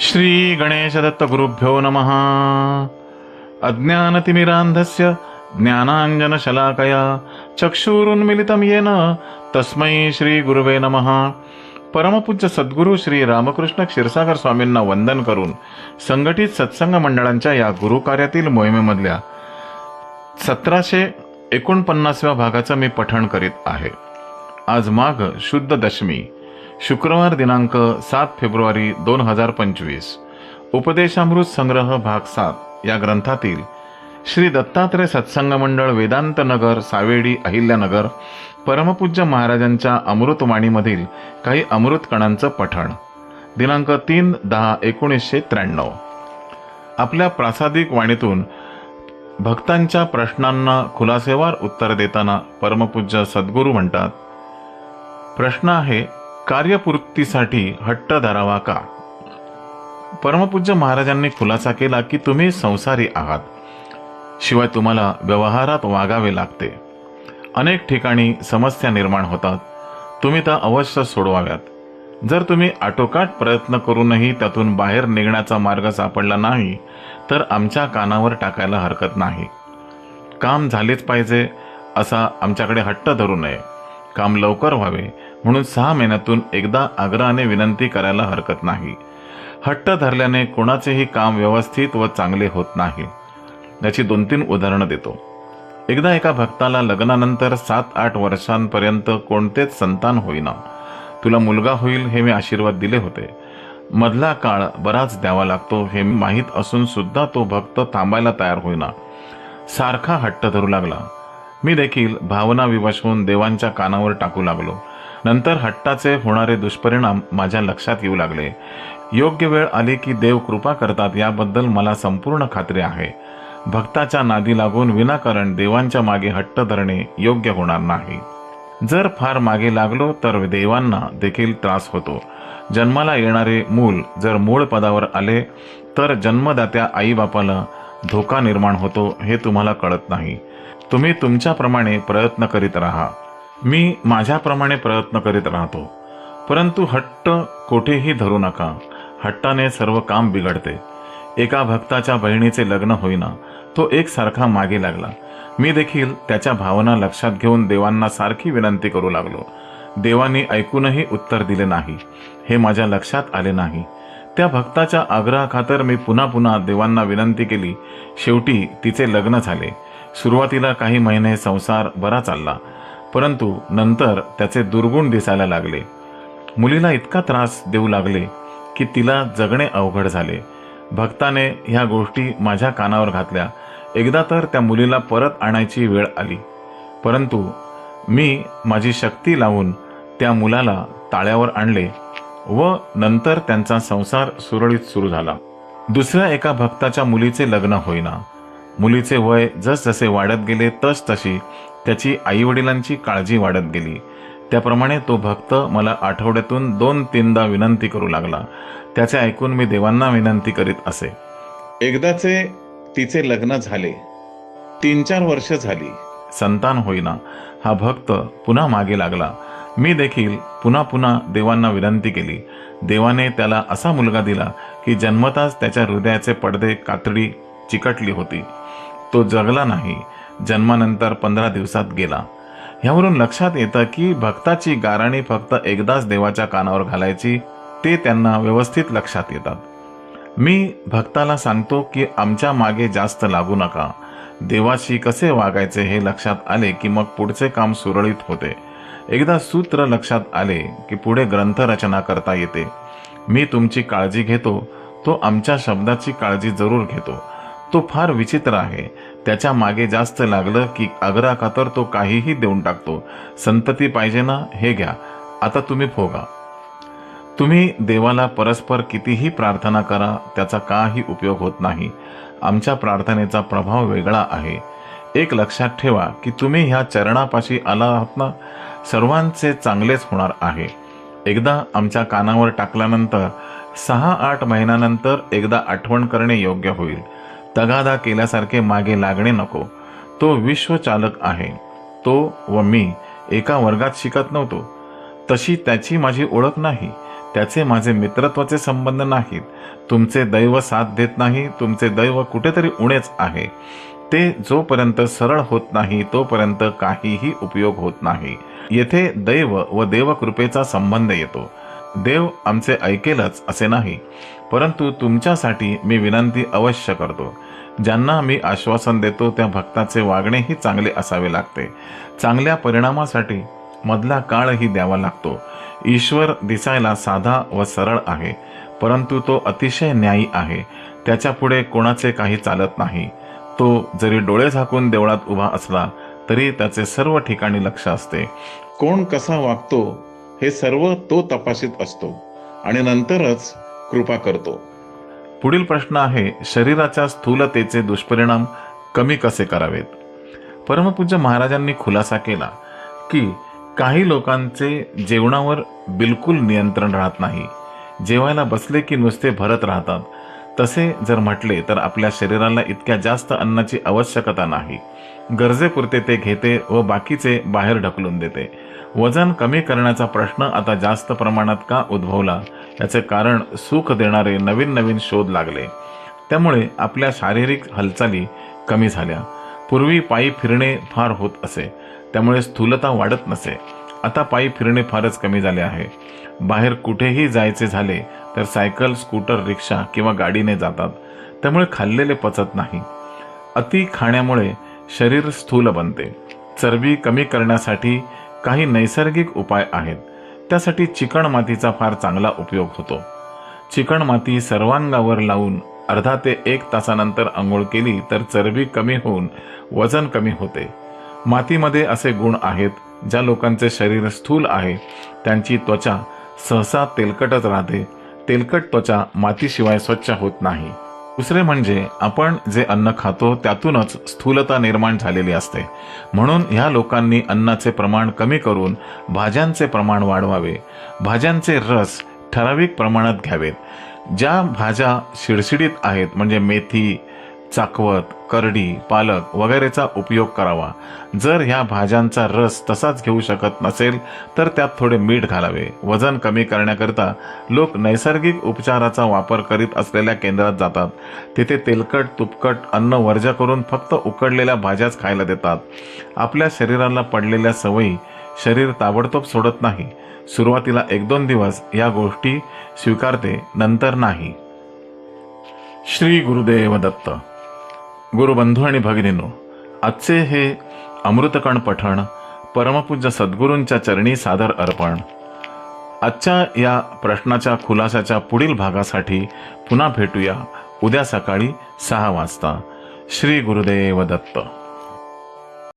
श्री गणेशदत्तगुरुभ्यो नमः। अज्ञानतिमिरान्धस्य ज्ञानाञ्जनशलाकया चक्षुरुन्मिलितं येन तस्मै श्रीगुरुवे नमः। परमपूज्य सद्गुरू श्री रामकृष्ण क्षीरसागर स्वामींना वंदन करून संघटित सत्संग मंडळांच्या या गुरुकार्यातील मोहिमेमधल्या सतराशे एकोणपन्नासव्या भागाचं मी पठण करीत आहे. आज माघ शुद्ध दशमी. शुक्रवार दिनांक सात फेब्रुवारी दोन हजार पंचवीस. उपदेशामृत संग्रह भाग सात या ग्रंथातील श्री दत्तात्रय सत्संग मंडळ वेदांत नगर सावेडी अहिल्यानगर परमपूज्य महाराजांच्या अमृतवाणीमधील काही अमृत कणांचं पठण. दिनांक तीन दहा एकोणीसशे त्र्याण्णव. आपल्या प्रासादिक वाणीतून भक्तांच्या प्रश्नांना खुलासेवार उत्तर देताना परमपूज्य सद्गुरू म्हणतात प्रश्न आहे कार्यपूर्तीसाठी हट्ट धरावा का? परमपूज्य महाराजांनी खुलासा केला की तुम्ही संसारी आहात. शिवाय तुम्हाला व्यवहारात वागावे लागते. अनेक ठिकाणी समस्या निर्माण होतात. तुम्ही त्या अवश्य सोडवाव्यात. जर तुम्ही आटोकाट प्रयत्न करूनही त्यातून बाहेर निघण्याचा मार्ग सापडला नाही तर आमच्या कानावर टाकायला हरकत नाही. काम झालेच पाहिजे असा आमच्याकडे हट्ट धरू नये. काम लवकर व्हावे म्हणून सहा महिन्यातून एकदा आग्रहाने विनंती करायला हरकत नाही. हट्ट धरल्याने कोणाचेही काम व्यवस्थित व चांगले होत नाही. याची दोन तीन उदाहरणं देतो. एकदा एका भक्ताला लग्नानंतर सात आठ वर्षांपर्यंत कोणतेच संतान होईना. तुला मुलगा होईल हे मी आशीर्वाद दिले होते. मधला काळ बराच द्यावा लागतो हे माहीत असून सुद्धा तो भक्त थांबायला तयार होईना. सारखा हट्ट धरू लागला. मी देखील भावना विवश होऊन देवांच्या कानावर टाकू लागलो. नंतर हट्टाचे होणारे दुष्परिणाम माझ्या लक्षात येऊ लागले. योग्य वेळ आली की देव कृपा करतात याबद्दल मला संपूर्ण खात्री आहे. भक्ताच्या नादी लागून विनाकारण देवांच्या मागे हट्ट धरणे योग्य होणार नाही. जर फार मागे लागलो तर देवांना देखील त्रास होतो. जन्माला येणारे मूल जर मूळ पदावर आले तर जन्मदात्या आईबापाला धोका निर्माण होतो हे तुम्हाला कळत नाही. तुम्ही तुमच्याप्रमाणे प्रयत्न करीत राहा. मी माझ्याप्रमाणे प्रयत्न करीत राहतो. परंतु हट्ट कोठेही धरू नका. हट्टाने सर्व काम बिघडते. एका भक्ताच्या बहिणीचे लग्न होईना तो एकसारखा मागे लागला. मी देखील त्याच्या भावना लक्षात घेऊन देवांना सारखी विनंती करू लागलो. देवांनी ऐकूनही उत्तर दिले नाही. हे माझ्या लक्षात आले नाही. त्या भक्ताच्या आग्रहाखातर मी पुन्हा पुन्हा देवांना विनंती केली. शेवटी तिचे लग्न झाले. सुरुवातीला काही महिने संसार बरा चालला. परंतु नंतर त्याचे दुर्गुण दिसायला लागले. मुलीला इतका त्रास देऊ लागले की तिला जगणे अवघड झाले. भक्ताने ह्या गोष्टी माझ्या कानावर घातल्या. एकदा तर त्या मुलीला परत आणायची वेळ आली. परंतु मी माझी शक्ती लावून त्या मुलाला ताळ्यावर आणले व नंतर त्यांचा संसार सुरळीत सुरू झाला. दुसऱ्या एका भक्ताच्या मुलीचे लग्न होईना. मुलीचे वय जसजसे वाढत गेले तस तशी त्याची आईवडिलांची काळजी वाढत गेली. त्याप्रमाणे तो भक्त मला आठवड्यातून दोन तीनदा विनंती करू लागला. त्याचे ऐकून मी देवांना विनंती करीत असे. एकदाचे तिचे लग्न झाले. तीन चार वर्ष झाली. संतान होईना. हा भक्त पुन्हा मागे लागला. मी देखील पुन्हा पुन्हा देवांना विनंती केली. देवाने त्याला असा मुलगा दिला की जन्मताच त्याच्या हृदयाचे पडदे कातडी चिकटली होती. तो जगला नाही. जन्मानंतर पंधरा दिवसात गेला. ह्यावरून लक्षात येतं की भक्ताची गाराणी फक्त एकदाच देवाच्या कानावर घालायची ते त्यांना व्यवस्थित लक्षात येतात. मी भक्ताला सांगतो की आमच्या मागे जास्त लागू नका. देवाशी कसे वागायचे हे लक्षात आले की मग पुढचे काम सुरळीत होते. एकदा सूत्र लक्षात आले की पुढे ग्रंथरचना करता येते. मी तुमची काळजी घेतो तो आमच्या शब्दाची काळजी जरूर घेतो. तो फार विचित्र आहे. त्याच्यामागे जास्त लागलं की आग्रहाखातर तो काहीही देऊन टाकतो. संतती पाहिजे ना? हे घ्या. आता तुम्ही फोगा तुम्ही देवाला परस्पर कितीही प्रार्थना करा त्याचा काही उपयोग होत नाही. आमच्या प्रार्थनेचा प्रभाव वेगळा आहे. एक लक्षात ठेवा की तुम्ही ह्या चरणापाशी आला आहात ना? सर्वांचे चांगलेच होणार आहे. एकदा आमच्या कानावर टाकल्यानंतर सहा आठ महिन्यानंतर एकदा आठवण करणे योग्य होईल. तगादा केल्यासारखे मागे लागणे नको. तो विश्वचालक आहे. तो व मी एका वर्गात शिकत नव्हतो. तशी त्याची माझी ओळख नाही. त्याचे माझे मित्रत्वाचे संबंध नाहीत. तुमचे दैव साथ देत नाही. तुमचे दैव कुठेतरी उणेच आहे. ते जोपर्यंत सरळ होत नाही तोपर्यंत काहीही उपयोग होत नाही. येथे दैव व देवकृपेचा संबंध येतो. देव आमचे ऐकेलच असे नाही. परंतु तुमच्यासाठी मी विनंती अवश्य करतो. ज्यांना मी आश्वासन देतो त्या भक्ताचे वागणेही चांगले असावे लागते. चांगल्या परिणामासाठी मधला काळही द्यावा लागतो. ईश्वर दिसायला साधा व सरळ आहे परंतु तो अतिशय न्यायी आहे. त्याच्यापुढे कोणाचे काही चालत नाही. तो जरी डोळे झाकून देवळात उभा असला तरी त्याचे सर्व ठिकाणी लक्ष असते. कोण कसा वागतो हे सर्व तो तपासित असतो आणि नंतरच कृपा करतो. पुढील प्रश्न आहे शरीराच्या स्थूलतेचे दुष्परिणाम कमी कसे करावेत? परमपूज्य महाराजांनी खुलासा केला की काही लोकांचे जेवणावर बिलकुल नियंत्रण राहत नाही. जेवायला बसले की नुसते भरत राहतात. तसे जर म्हटले तर आपल्या शरीराला इतक्या जास्त अन्नाची आवश्यकता नाही. गरजेपुरते ते घेते व बाकीचे बाहेर ढकलून देते. वजन कमी करण्याचा प्रश्न आता जास्त प्रमाणात का उद्भवला? याचे कारण सुख देणारे नवीन नवीन शोध लागले. त्यामुळे आपल्या शारीरिक हालचाली कमी झाल्या. पूर्वी पायी फिरणे फार होत असे. त्यामुळे स्थूलता वाढत नसे. आता पायी फिरणे फारच कमी झाले आहे. बाहेर कुठेही जायचे झाले तर सायकल स्कूटर रिक्षा किंवा गाडीने जातात. त्यामुळे खाल्लेले पचत नाही. अति खाण्यामुळे शरीर स्थूल बनते. चरबी कमी करण्यासाठी काही नैसर्गिक उपाय आहेत. त्यासाठी चिकण मातीचा फार चांगला उपयोग होतो. चिकण माती सर्वांगावर लावून अर्धा ते एक तासानंतर आंघोळ केली तर चरबी कमी होऊन वजन कमी होते. मातीमध्ये असे गुण आहेत ज्या लोकांचे शरीर स्थूल आहे त्यांची त्वचा सहसा तेलकटच राहते. तेलकट त्वचा मातीशिवाय स्वच्छ होत नाही. दुसरे म्हणजे आपण जे अन्न खातो त्यातूनच स्थूलता निर्माण झालेली असते. म्हणून ह्या लोकांनी अन्नाचे प्रमाण कमी करून भाज्यांचे प्रमाण वाढवावे. भाज्यांचे रस ठराविक प्रमाणात घ्यावेत. ज्या भाज्या शिडशिडीत आहेत म्हणजे मेथी चाकवत करडी पालक वगैरेचा उपयोग करावा. जर ह्या भाज्यांचा रस तसाच घेऊ शकत नसेल तर त्यात थोडे मीठ घालावे. वजन कमी करण्याकरिता लोक नैसर्गिक उपचाराचा वापर करीत असलेल्या केंद्रात जातात. तिथे तेलकट तुपकट अन्न वर्ज करून फक्त उकडलेल्या भाज्याच खायला देतात. आपल्या शरीराला पडलेल्या सवयी शरीर ताबडतोब सोडत नाही. सुरुवातीला एक दोन दिवस या गोष्टी स्वीकारते नंतर नाही. श्री गुरुदेव दत्त. गुरुबंधू आणि भगिनीनो आजचे हे अमृतकण पठण परमपूज्य सद्गुरूंच्या चरणी सादर अर्पण. आजच्या या प्रश्नाच्या खुलासाच्या पुढील भागासाठी पुन्हा भेटूया उद्या सकाळी सहा वाजता. श्री गुरुदेव दत्त.